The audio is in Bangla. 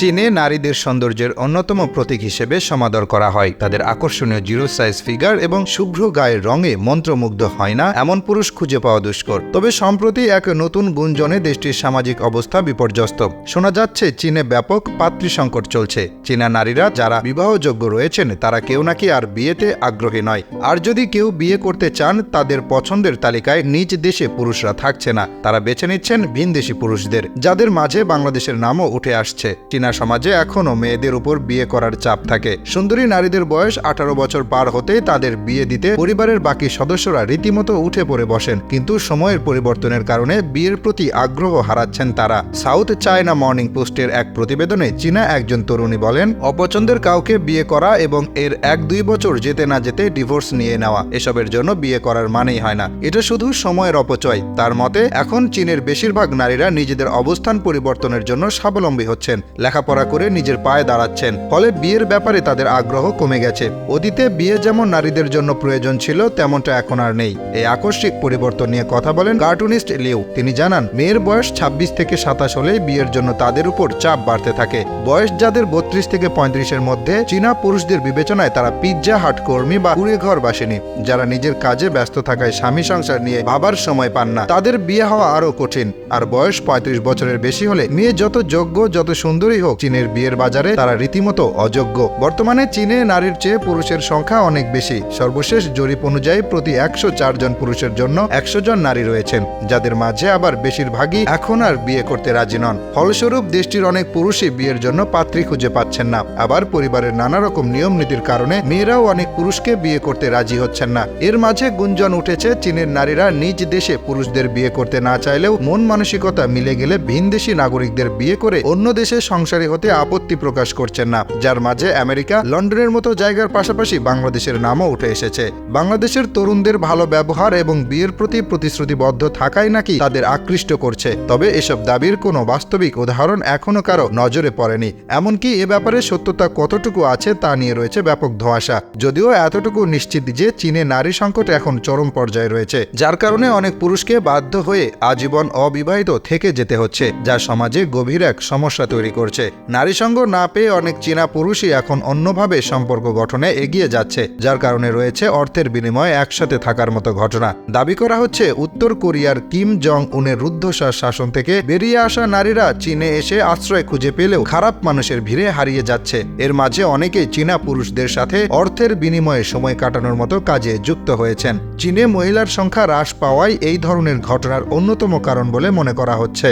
চীনে নারীদের সৌন্দর্যের অন্যতম প্রতীক হিসেবে সমাদর করা হয়। তাদের আকর্ষণীয় জিরো সাইজ ফিগার এবং শুভ্র গায়ের রঙে মন্ত্রমুগ্ধ হয় না, এমন পুরুষ খুঁজে পাওয়া দুষ্কর। তবে সম্প্রতি এক নতুন গুঞ্জনে দেশটির সামাজিক অবস্থা বিপর্যস্ত। শোনা যাচ্ছে, চীনে ব্যাপক পাত্রী সংকট চলছে। চীনা নারীরা যারা বিবাহযোগ্য রয়েছেন, তারা কেউ নাকি আর বিয়েতে আগ্রহী নয়। আর যদি কেউ বিয়ে করতে চান, তাদের পছন্দের তালিকায় নিজ দেশে পুরুষরা থাকছে না। তারা বেছে নিচ্ছেন ভিনদেশি পুরুষদের, যাদের মাঝে বাংলাদেশের নামও উঠে আসছে। চীনা সমাজে এখনও মেয়েদের উপর বিয়ে করার চাপ থাকে। সুন্দরী নারীদের বয়স আঠারো বছর পার হতে তাদের বিয়ে দিতে পরিবারের বাকি সদস্যরা রীতিমতো উঠে পড়ে বসেন। কিন্তু সময়ের পরিবর্তনের কারণে বিয়ের প্রতি আগ্রহ হারাচ্ছেন তারা। সাউথ চায়না মর্নিং পোস্টের এক প্রতিবেদনে চীনা একজন তরুণী বলেন, অপছন্দের কাউকে বিয়ে করা এবং এর এক দুই বছর যেতে না যেতে ডিভোর্স নিয়ে নেওয়া, এসবের জন্য বিয়ে করার মানেই হয় না। এটা শুধু সময়ের অপচয়। তার মতে, এখন চীনের বেশিরভাগ নারীরা নিজেদের অবস্থান পরিবর্তনের জন্য স্বাবলম্বী হচ্ছেন। লেখাপড়া করে নিজের পায়ে দাঁড়াচ্ছেন। ফলে বিয়ের ব্যাপারে তাদের আগ্রহ কমে গেছে। অতীতে বিয়ে যেমন নারীদের জন্য প্রয়োজন ছিল, তেমনটা এখন আর নেই। এই আকস্মিক পরিবর্তন নিয়ে কথা বলেন কার্টুনিস্ট লিউ। তিনি জানান, মেয়ের বয়স ২৬ থেকে সাতাশ হলে বিয়ের জন্য তাদের উপর চাপ বাড়তে থাকে। বয়স যাদের বত্রিশ থেকে পঁয়ত্রিশের মধ্যে, চীনা পুরুষদের বিবেচনায় তারা পিৎজা হাট কর্মী বা কুড়ে ঘর বাসিনী। যারা নিজের কাজে ব্যস্ত থাকায় স্বামী সংসার নিয়ে ভাবার সময় পান না। তাদের বিয়ে হওয়া আরও কঠিন। আর বয়স পঁয়ত্রিশ বছরের বেশি হলে মেয়ে যত যোগ্য, যত সুন্দরী হোক, চীনের বিয়ের বাজারে তারা রীতিমতো অযোগ্য। বর্তমানে চীনে নারীর চেয়ে পুরুষের সংখ্যা অনেক বেশি। সর্বশেষ জরিপ অনুযায়ী প্রতি একশো চার জন পুরুষের জন্য একশো জন নারী রয়েছেন, যাদের মাঝে আবার বেশিরভাগই এখন আর বিয়ে করতে রাজি নন। ফলস্বরূপ, দেশটির অনেক পুরুষই বিয়ের জন্য পাত্রী খুঁজে পাচ্ছেন না। আবার পরিবারের নানা রকম নিয়ম নীতির কারণে মেয়েরাও অনেক পুরুষকে বিয়ে করতে রাজি হচ্ছেন না। এর মাঝে গুঞ্জন উঠেছে, চীনের নারীরা নিজ দেশে পুরুষদের বিয়ে করতে না চাইলেও মন মানসিকতা মিলে গেলে ভিনদেশি নাগরিকদের বিয়ে করে অন্য দেশে সংসারী হতে আপত্তি প্রকাশ করছেন না, যার মাঝে আমেরিকা লন্ডনের মতো জায়গার পাশাপাশি বাংলাদেশের নামও উঠে এসেছে। বাংলাদেশের তরুণদের ভালো ব্যবহার এবং বিয়ের প্রতি প্রতিশ্রুতিবদ্ধ থাকাই নাকি তাদের আকৃষ্ট করছে। তবে এসব দাবির কোনো বাস্তবিক উদাহরণ এখনও কারও নজরে পড়েনি। এমনকি এ ব্যাপারে সত্যতা কতটুকু আছে তা নিয়ে রয়েছে ব্যাপক ধোঁয়াশা। যদিও এতটুকু নিশ্চিত যে চীনে নারী সংকট এখন চরম পর্যায়ে রয়েছে, যার কারণে অনেক পুরুষকে বাধ্য হয়ে আজীবন অবিবাহিত থেকে যেতে হচ্ছে, যা সমাজে গভীর এক সমস্যা তৈরি করছে। নারী সঙ্গ না পেয়ে অনেক চীনা পুরুষই এখন অন্যভাবে সম্পর্ক গঠনে এগিয়ে যাচ্ছে, যার কারণে রয়েছে অর্থের বিনিময়ে একসাথে থাকার মতো ঘটনা। দাবি করা হচ্ছে, উত্তর কোরিয়ার কিম জং উনের রুদ্ধশ্বাস শাসন থেকে বেরিয়ে আসা নারীরা চীনে এসে আশ্রয় খুঁজে পেলেও খারাপ মানুষের ভিড়ে হারিয়ে যাচ্ছে। এর মাঝে অনেকেই চীনা পুরুষদের সাথে অর্থের বিনিময়ে সময় কাটানোর মতো কাজে যুক্ত হয়েছেন। চীনে মহিলার সংখ্যা হ্রাস পাওয়াই এই ধরনের ঘটনার অন্যতম কারণ বলে মনে করা হচ্ছে।